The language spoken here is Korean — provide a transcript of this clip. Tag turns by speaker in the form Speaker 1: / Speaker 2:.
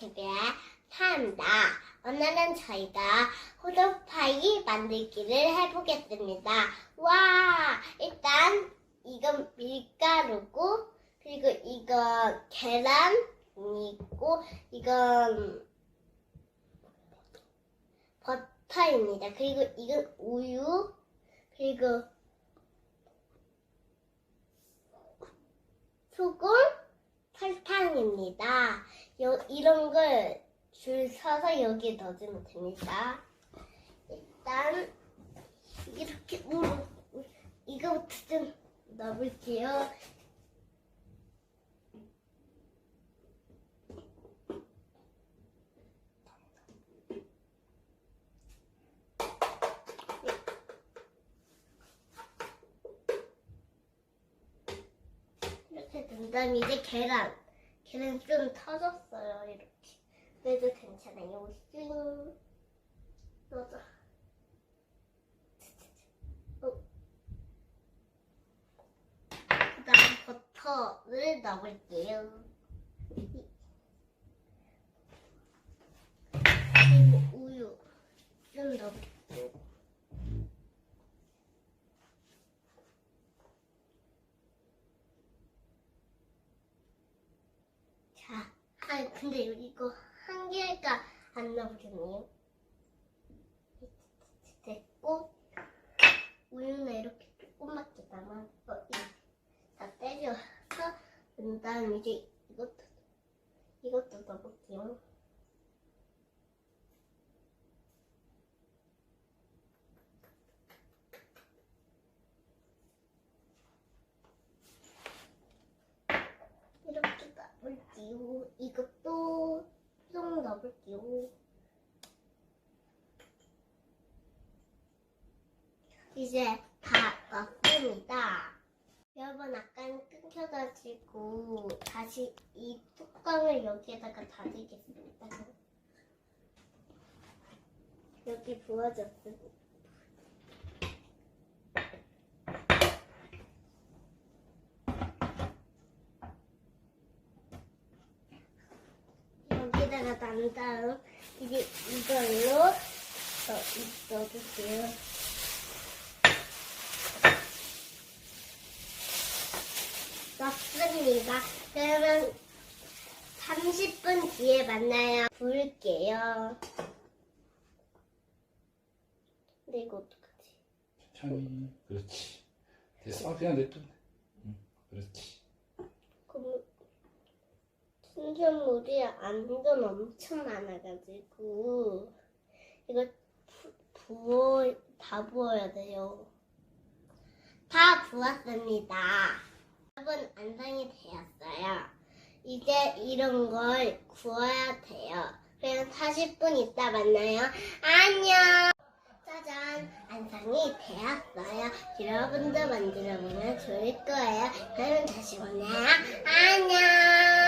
Speaker 1: TV의 타입니다. 오늘은 저희가 호두파이 만들기를 해보겠습니다. 와! 일단 이건 밀가루고 그리고 이건 계란이고 이건 버터입니다. 그리고 이건 우유 그리고 소금 설탕입니다. 요, 이런 걸 줄 서서 여기에 넣어주면 됩니다. 일단 이렇게 물 이거부터 좀 넣어볼게요. 이렇게 된 다음에 이제 계란. 계란 좀 터졌어요, 이렇게. 그래도 괜찮아요. 띵. 넣어줘. 어. 그 다음 버터를 넣어볼게요. 그리고 우유 좀 넣어볼게요. 자, 아 근데 이거 한 개가 안 나오겠네요. 됐고 우유는 이렇게 조그맣게 남아서 다 때려서 그 다음 이제 이것도 이것도 넣어볼게요. 이렇게 넣어볼게요. 이것도 좀 넣어볼게요. 이제 다 넣습니다. 여러분 아까 끊겨가지고 다시 이 뚜껑을 여기에다가 닫으겠습니다. 여기 부어졌습니다. 여기다가 난 다음 이제 이걸로 어, 넣어줄게요. 넣습니다. 그러면 30분 뒤에 만나요. 부을게요. 근데 이거 어떡하지?
Speaker 2: 천천히 그렇지 됐어 아, 그냥 냅둬 응 그렇지
Speaker 1: 그럼 순수물이 완전 엄청 많아가지고 이거 부, 부어 다 부어야 돼요. 다 부었습니다. 여러분 완성이 되었어요. 이제 이런 걸 구워야 돼요. 그럼 40분 있다 만나요. 안녕. 짜잔 완성이 되었어요. 여러분도 만들어보면 좋을 거예요. 그럼 다시 만나요. 안녕.